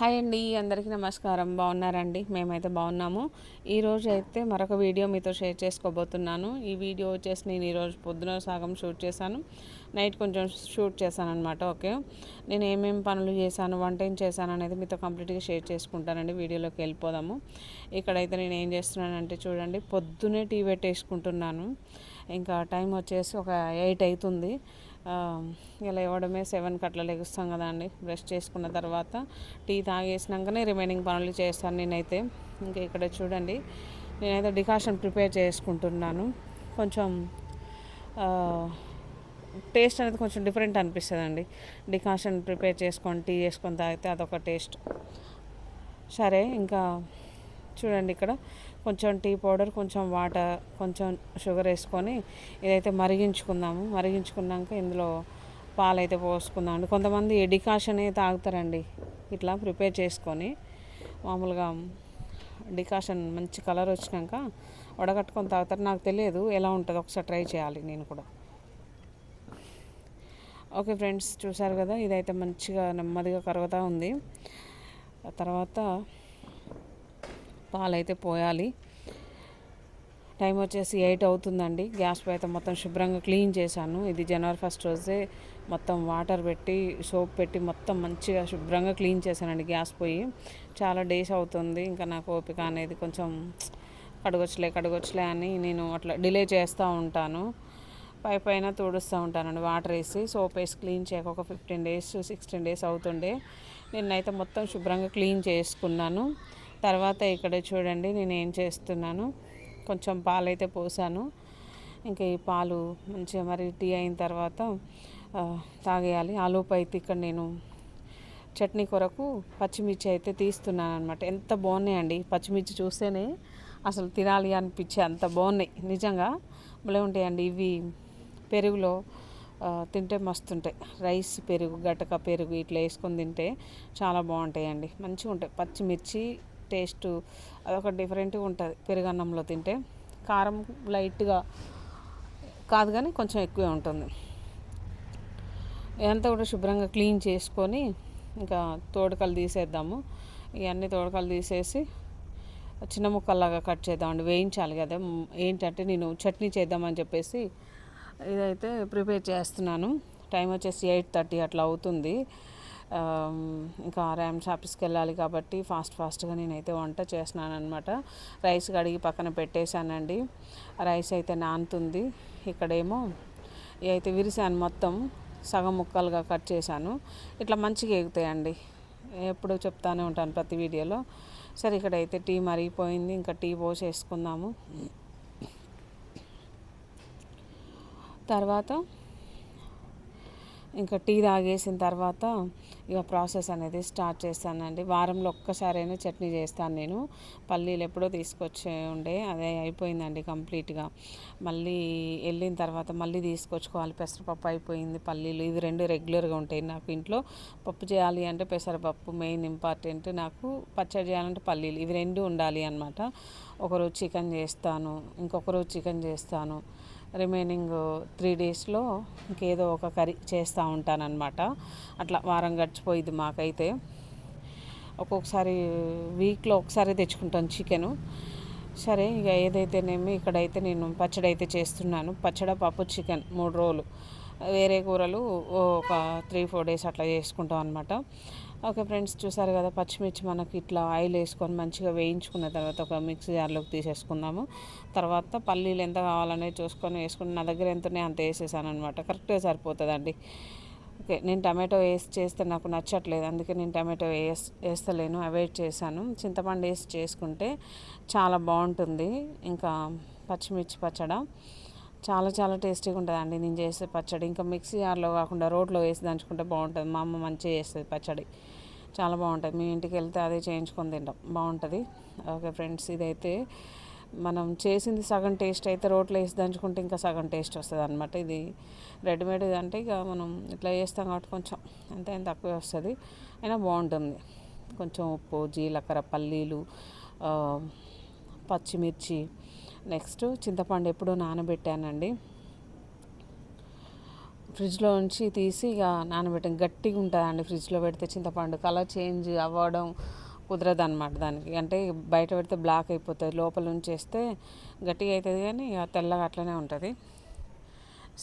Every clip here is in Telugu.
హాయ్ అండి అందరికీ నమస్కారం. బాగున్నారండి? మేమైతే బాగున్నాము. ఈరోజు అయితే మరొక వీడియో మీతో షేర్ చేసుకోబోతున్నాను. ఈ వీడియో వచ్చేసి నేను ఈరోజు పొద్దున సగం షూట్ చేశాను. నైట్ కొంచెం షూట్ చేశాను అనమాట ఓకే? నేను ఏమేమి పనులు చేశాను వంట ఏం చేశాను అనేది మీతో కంప్లీట్గా షేర్ చేసుకుంటానండి. వీడియోలోకి వెళ్ళిపోదాము. ఇక్కడైతే నేను ఏం చేస్తున్నానంటే చూడండి పొద్దునే టీ పెట్టేసుకుంటున్నాను. ఇంకా టైం వచ్చేసి ఒక ఎయిట్ అవుతుంది. ఇలా ఇవ్వడమే సెవెన్కి అట్లా లెగుస్తాం కదండి బ్రష్ చేసుకున్న తర్వాత టీ తాగేసినాకనే రిమైనింగ్ పనులు చేస్తాను నేనైతే. ఇంకా ఇక్కడ చూడండి నేనైతే డికాషన్ ప్రిపేర్ చేసుకుంటున్నాను. కొంచెం టేస్ట్ అనేది కొంచెం డిఫరెంట్ అనిపిస్తుంది అండి డికాషన్ ప్రిపేర్ చేసుకొని టీ చేసుకొని తాగితే అదొక టేస్ట్. సరే ఇంకా చూడండి ఇక్కడ. కొంచెం టీ పౌడర్ కొంచెం వాటర్ కొంచెం షుగర్ వేసుకొని ఇదైతే మరిగించుకుందాము. మరిగించుకున్నాక ఇందులో పాలైతే పోసుకుందాం అండి. కొంతమంది డికాషన్ తాగుతారండి. ఇట్లా ప్రిపేర్ చేసుకొని మామూలుగా డికాషన్ మంచి కలర్ వచ్చినాక వడగట్టుకొని తాగుతారు. నాకు తెలియదు ఎలా ఉంటుందో ఒకసారి ట్రై చేయాలి నేను కూడా. ఓకే ఫ్రెండ్స్ చూసారు కదా? ఇదైతే మంచిగా నెమ్మదిగా కరుగుతూ ఉంది. తర్వాత పాలైతే పోయాలి. టైం వచ్చేసి ఎయిట్ అవుతుందండి. గ్యాస్ పై అయితే మొత్తం శుభ్రంగా క్లీన్ చేశాను. ఇది జనవరి ఫస్ట్ రోజే మొత్తం వాటర్ పెట్టి సోప్ పెట్టి మొత్తం మంచిగా శుభ్రంగా క్లీన్ చేశానండి గ్యాస్ పొయ్యి. చాలా డేస్ అవుతుంది. ఇంకా నాకు ఓపిక అనేది కొంచెం కడగొచ్చలే కడగొచ్చలే అని నేను అట్లా డిలే చేస్తూ ఉంటాను. పై పైన తుడుస్తూ ఉంటానండి. వాటర్ వేసి సోప్ వేసి క్లీన్ చేయక ఒక ఫిఫ్టీన్ డేస్ సిక్స్టీన్ డేస్ అవుతుండే. నిన్నైతే మొత్తం శుభ్రంగా క్లీన్ చేసుకున్నాను. తర్వాత ఇక్కడ చూడండి నేను ఏం చేస్తున్నాను. కొంచెం పాలు అయితే పోసాను. ఇంకా ఈ పాలు మంచిగా మరి టీ అయిన తర్వాత తాగేయాలి. ఆలోపు అయితే ఇక్కడ నేను చట్నీ కొరకు పచ్చిమిర్చి అయితే తీస్తున్నాను అనమాట ఎంత బాగున్నాయండి పచ్చిమిర్చి చూస్తేనే అసలు తినాలి అనిపించే అంత బాగున్నాయి. నిజంగా భలే ఉంటాయండి ఇవి పెరుగులో తింటే మస్తుంటాయి. రైస్ పెరుగు గటక పెరుగు ఇట్లా వేసుకొని తింటే చాలా బాగుంటాయండి. మంచిగా ఉంటాయి. పచ్చిమిర్చి టేస్ట్ అదొక డిఫరెంట్గా ఉంటుంది. పెరుగన్నంలో తింటే కారం లైట్గా కాదు కానీ కొంచెం ఎక్కువే ఉంటుంది. ఇదంతా కూడా శుభ్రంగా క్లీన్ చేసుకొని ఇంకా తోడకలు తీసేద్దాము. ఇవన్నీ తోడకలు తీసేసి చిన్న ముక్కల్లాగా కట్ చేద్దామండి. వేయించాలి కదా. ఏంటంటే నేను చట్నీ చేద్దామని చెప్పేసి ఇదైతే ప్రిపేర్ చేస్తున్నాను. టైం వచ్చేసి ఎయిట్ థర్టీ అట్లా అవుతుంది. ఇంకా ర్యామ్ షాప్స్కి వెళ్ళాలి కాబట్టి ఫాస్ట్ ఫాస్ట్గా నేనైతే వంట చేస్తున్నాను అనమాట రైస్ కడిగి పక్కన పెట్టేశానండి. రైస్ అయితే నానుతుంది. ఇక్కడేమో అయితే విరిసాను మొత్తం. సగం ముక్కలుగా కట్ చేశాను. ఇట్లా మంచిగా ఎగుతాయండి. ఎప్పుడు చెప్తానే ఉంటాను ప్రతి వీడియోలో. సరే ఇక్కడైతే టీ మరిగిపోయింది. ఇంకా టీ పోసేసుకుందాము. తర్వాత ఇంకా టీ తాగేసిన తర్వాత ఇక ప్రాసెస్ అనేది స్టార్ట్ చేస్తానండి. వారంలో ఒక్కసారైనా చట్నీ చేస్తాను నేను. పల్లీలు ఎప్పుడో తీసుకొచ్చే ఉండే అదే అయిపోయిందండి కంప్లీట్గా. మళ్ళీ వెళ్ళిన తర్వాత మళ్ళీ తీసుకొచ్చుకోవాలి. పెసరపప్పు అయిపోయింది పల్లీలు. ఇవి రెండు రెగ్యులర్గా ఉంటాయి నాకు ఇంట్లో. పప్పు చేయాలి అంటే పెసరపప్పు మెయిన్ ఇంపార్టెంట్. నాకు పచ్చడి చేయాలంటే పల్లీలు. ఇవి రెండు ఉండాలి అనమాట ఒకరోజు చికెన్ చేస్తాను ఇంకొకరోజు చికెన్ చేస్తాను. రిమైనింగ్ త్రీ డేస్లో ఇంకేదో ఒక కర్రీ చేస్తూ ఉంటానన్నమాట. అట్లా వారం గడిచిపోయింది మాకైతే. ఒక్కొక్కసారి వీక్లో ఒకసారి తెచ్చుకుంటాను చికెను. సరే ఇక ఏదైతేనేమి ఇక్కడైతే నేను పచ్చడి అయితే చేస్తున్నాను. పచ్చడి పప్పు చికెన్ మూడు రోజులు వేరే కూరలు ఒక త్రీ ఫోర్ డేస్ అట్లా చేసుకుంటాం అనమాట ఓకే ఫ్రెండ్స్ చూసారు కదా పచ్చిమిర్చి మనకి ఇట్లా ఆయిల్ వేసుకొని మంచిగా వేయించుకున్న తర్వాత ఒక మిక్సీ జార్లోకి తీసేసుకుందాము. తర్వాత పల్లీలు ఎంత కావాలనేది చూసుకొని వేసుకుని నా దగ్గర ఎంత అంత వేసేసాను అనమాట కరెక్ట్గా సరిపోతుందండి. ఓకే నేను టమాటో వేసి చేస్తే నాకు నచ్చట్లేదు. అందుకే నేను టమాటో వేస్ వేస్తలేను అవాయిడ్ చేశాను. చింతపండు వేసి చేసుకుంటే చాలా బాగుంటుంది. ఇంకా పచ్చిమిర్చి పచ్చడ చాలా చాలా టేస్టీగా ఉంటుందండి నేను చేసే పచ్చడి. ఇంకా మిక్సీ జార్లో కాకుండా రోట్లో వేసి దంచుకుంటే బాగుంటుంది. మా అమ్మ మంచిగా చేస్తుంది పచ్చడి. చాలా బాగుంటుంది మీ ఇంటికి వెళ్తే అదే చేయించుకొని తింటాం. బాగుంటుంది. ఓకే ఫ్రెండ్స్ ఇదైతే మనం చేసింది సగం టేస్ట్ అయితే రోట్లో వేసి దంచుకుంటే ఇంకా సగం టేస్ట్ వస్తుంది అనమాట ఇది రెడీమేడ్ అంటే ఇక మనం ఇట్లా చేస్తాం కాబట్టి కొంచెం ఎంత తక్కువే తక్కువ వస్తుంది. అయినా బాగుంటుంది. కొంచెం ఉప్పు జీలకర్ర పల్లీలు పచ్చిమిర్చి. నెక్స్ట్ చింతపండు ఎప్పుడో నానబెట్టానండి. ఫ్రిడ్జ్లో ఉంచి తీసి ఇక నానబెట్టం. గట్టిగా ఉంటుందండి ఫ్రిడ్జ్లో పెడితే చింతపండు కలర్ చేంజ్ అవ్వడం కుదరదు అనమాట దానికి. అంటే బయట పెడితే బ్లాక్ అయిపోతుంది. లోపల ఉంచేస్తే గట్టిగా అవుతుంది కానీ ఇక తెల్లగా అట్లనే ఉంటుంది.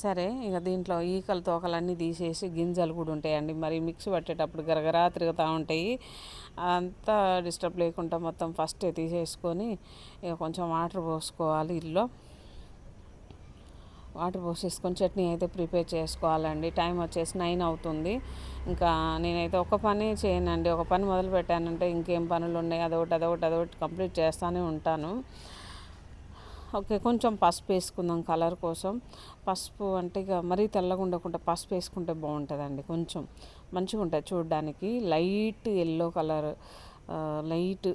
సరే ఇక దీంట్లో ఈకలు తోకలన్నీ తీసేసి గింజలు కూడా ఉంటాయండి. మరి మిక్స్ పట్టేటప్పుడు గరగరా తిరుగుతూ ఉంటాయి. అంతా డిస్టర్బ్ లేకుండా మొత్తం ఫస్ట్ తీసేసుకొని ఇక కొంచెం వాటర్ పోసుకోవాలి ఇల్లు వాటర్ పోసేసుకొని చట్నీ అయితే ప్రిపేర్ చేసుకోవాలండి. టైం వచ్చేసి నైన్ అవుతుంది. ఇంకా నేనైతే ఒక పని చేయనండి. ఒక పని మొదలు పెట్టానంటే ఇంకేం పనులు ఉన్నాయి? అదొకటి అదొకటి అదొకటి కంప్లీట్ చేస్తూనే ఉంటాను. ఓకే కొంచెం పసుపు వేసుకుందాం కలర్ కోసం. పసుపు అంటే ఇక మరీ తెల్లగా ఉండకుండా పసుపు వేసుకుంటే బాగుంటుందండి కొంచెం. మంచిగా ఉంటుంది చూడడానికి. Light yellow colour light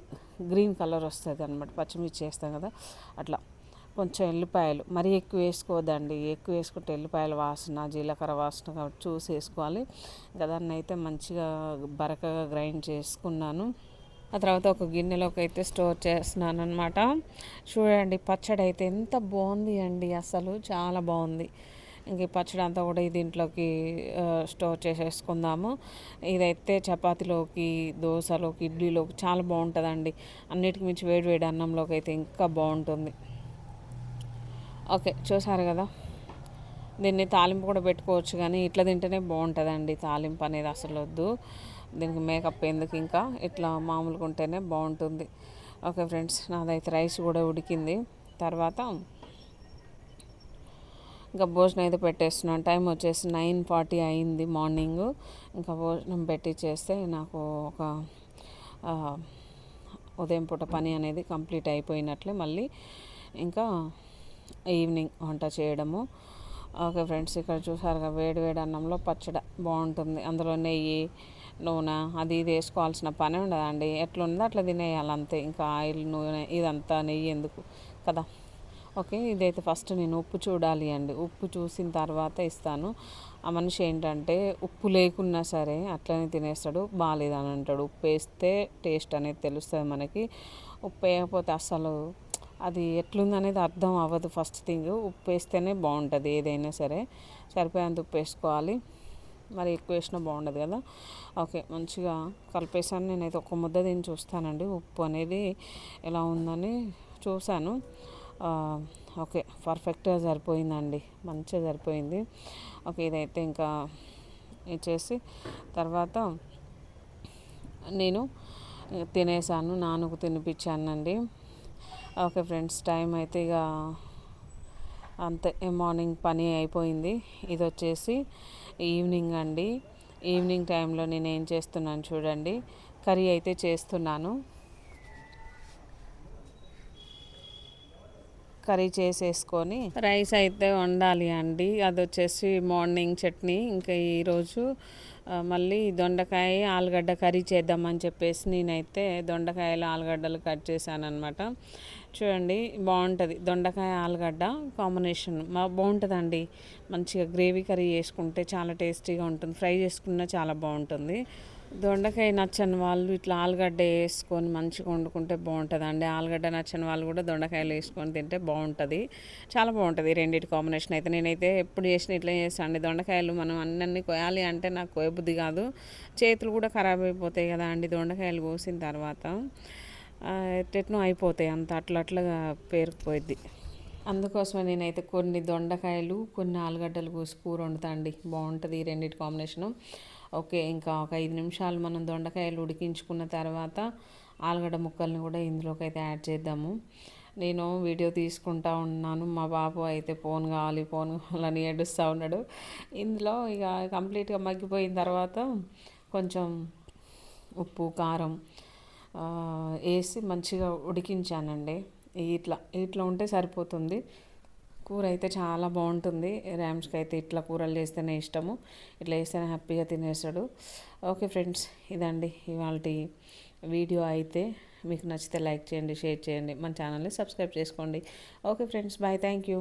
green colour వస్తుంది అనమాట పచ్చిమిర్చి వేస్తాం కదా అట్లా. కొంచెం ఎల్లిపాయలు మరీ ఎక్కువ వేసుకోవద్దండి. ఎక్కువ వేసుకుంటే ఎల్లిపాయల వాసన జీలకర్ర వాసన కాబట్టి చూసి వేసుకోవాలి. దాన్ని అయితే మంచిగా బరకగా గ్రైండ్ చేసుకున్నాను. ఆ తర్వాత ఒక గిన్నెలోకి అయితే స్టోర్ చేస్తున్నాను అనమాట చూడండి పచ్చడి అయితే ఎంత బాగుంది అండి అసలు. చాలా బాగుంది. ఇంక పచ్చడి అంతా కూడా దీంట్లోకి స్టోర్ చేసేసుకుందాము. ఇదైతే చపాతీలోకి దోశలోకి ఇడ్లీలోకి చాలా బాగుంటుందండి. అన్నిటికి మించి వేడి వేడి అన్నంలోకి అయితే ఇంకా బాగుంటుంది. ఓకే చూసారు కదా. దీన్ని తాలింపు కూడా పెట్టుకోవచ్చు కానీ ఇట్లా తింటేనే బాగుంటుందండి తాలింపు అనేది అసలు వద్దు. దీనికి మేకప్ ఎందుకు ఇంకా? ఇట్లా మామూలుగా ఉంటేనే బాగుంటుంది. ఓకే ఫ్రెండ్స్ నాదైతే రైస్ కూడా ఉడికింది. తర్వాత ఇంకా భోజనం అయితే పెట్టేస్తున్నాను టైం వచ్చేసి నైన్ ఫార్టీ అయింది మార్నింగ్. ఇంకా భోజనం పెట్టి చేస్తే నాకు ఒక ఉదయం పూట పని అనేది కంప్లీట్ అయిపోయినట్లే. మళ్ళీ ఇంకా ఈవినింగ్ వంట చేయడము. ఓకే ఫ్రెండ్స్ ఇక్కడ చూసారుగా వేడి వేడి అన్నంలో పచ్చడి బాగుంటుంది. అందులో నెయ్యి నూనె అది ఇది వేసుకోవాల్సిన పని ఉండదండి. ఎట్లుందో అట్లా తినేయాలి అంతే ఇంకా ఆయిల్ నూనె ఇదంతా నెయ్యి ఎందుకు కదా. ఓకే ఇదైతే ఫస్ట్ నేను ఉప్పు చూడాలి అండి. ఉప్పు చూసిన తర్వాత ఇస్తాను. ఆ మనిషి ఏంటంటే ఉప్పు లేకున్నా సరే అట్లనే తినేస్తాడు బాగాలేదని అంటాడు. ఉప్పు వేస్తే టేస్ట్ అనేది తెలుస్తుంది మనకి. ఉప్పు వేయకపోతే అసలు అది ఎట్లుందనేది అర్థం అవ్వదు ఫస్ట్ థింగ్. ఉప్పు వేస్తేనే బాగుంటుంది ఏదైనా సరే. సరిపోయేంత ఉప్పు వేసుకోవాలి. మరి ఎక్కువ వేసినా బాగుండదు కదా. ఓకే మంచిగా కలిపేసాను. నేనైతే ఒక ముద్ద దీన్ని చూస్తానండి. ఉప్పు అనేది ఎలా ఉందని చూశాను. ఓకే పర్ఫెక్ట్గా సరిపోయిందండి. మంచిగా సరిపోయింది. ఓకే ఇదైతే ఇంకా ఇచ్చేసి తర్వాత నేను తినేసాను. నాన్నకు తినిపించానండి. ఓకే ఫ్రెండ్స్ టైం అయితే ఇక అంతే. మార్నింగ్ పని అయిపోయింది. ఇది వచ్చేసి ఈవినింగ్ అండి. ఈవినింగ్ టైంలో నేను ఏం చేస్తున్నాను చూడండి. కర్రీ అయితే చేస్తున్నాను. కర్రీ చేసేసుకొని రైస్ అయితే వండాలి అండి. అది వచ్చేసి మార్నింగ్ చట్నీ. ఇంకా ఈరోజు మళ్ళీ దొండకాయ ఆలుగడ్డ కర్రీ చేద్దామని చెప్పేసి నేనైతే దొండకాయలు ఆలుగడ్డలు కట్ చేశాను అనమాట చూడండి బాగుంటుంది. దొండకాయ ఆలుగడ్డ కాంబినేషన్. మా బాగుంటుందండి. మంచిగా గ్రేవీ కర్రీ చేసుకుంటే చాలా టేస్టీగా ఉంటుంది. ఫ్రై చేసుకున్నా చాలా బాగుంటుంది. దొండకాయ నచ్చని వాళ్ళు ఇట్లా ఆలుగడ్డ వేసుకొని మంచిగా వండుకుంటే బాగుంటుంది అండి ఆలుగడ్డ నచ్చని వాళ్ళు కూడా దొండకాయలు వేసుకొని తింటే బాగుంటుంది. చాలా బాగుంటుంది రెండింటి కాంబినేషన్ అయితే. నేనైతే ఎప్పుడు చేసిన ఇట్లా చేస్తాను అండి. దొండకాయలు మనం అన్నీ కోయాలి అంటే నాకు కోయబుద్ధి కాదు. చేతులు కూడా ఖరాబ్ అయిపోతాయి కదా అండి దొండకాయలు కోసిన తర్వాత. ఎట్టెట్నో అయిపోతాయి. అంత అట్లా అట్లా పేరుకుపోయిద్ది. అందుకోసమే నేనైతే కొన్ని దొండకాయలు కొన్ని ఆలుగడ్డలు కోసి కూర వండుతా అండి బాగుంటుంది ఈ రెండింటి కాంబినేషను. ఓకే ఇంకా ఒక ఐదు నిమిషాలు మనం దొండకాయలు ఉడికించుకున్న తర్వాత ఆలుగడ్డ ముక్కల్ని కూడా ఇందులోకి అయితే యాడ్ చేద్దాము. నేను వీడియో తీసుకుంటా ఉన్నాను. మా బాబు అయితే ఫోన్ కావాలి ఫోన్ కావాలని ఏడుస్తూ ఉన్నాడు. ఇందులో ఇక కంప్లీట్గా మగ్గిపోయిన తర్వాత కొంచెం ఉప్పు కారం వేసి మంచిగా ఉడికించానండి. ఇట్లా ఇట్లా ఉంటే సరిపోతుంది. కూర అయితే చాలా బాగుంటుంది. ర్యామ్స్కి అయితే ఇట్లా కూరలు చేస్తేనే ఇష్టము. ఇట్లా చేస్తేనే హ్యాపీగా తినేస్తాడు. ఓకే ఫ్రెండ్స్ ఇదండి ఇవాళ వీడియో అయితే. మీకు నచ్చితే లైక్ చేయండి షేర్ చేయండి. మన ఛానల్ని సబ్స్క్రైబ్ చేసుకోండి. Okay friends bye. Thank you.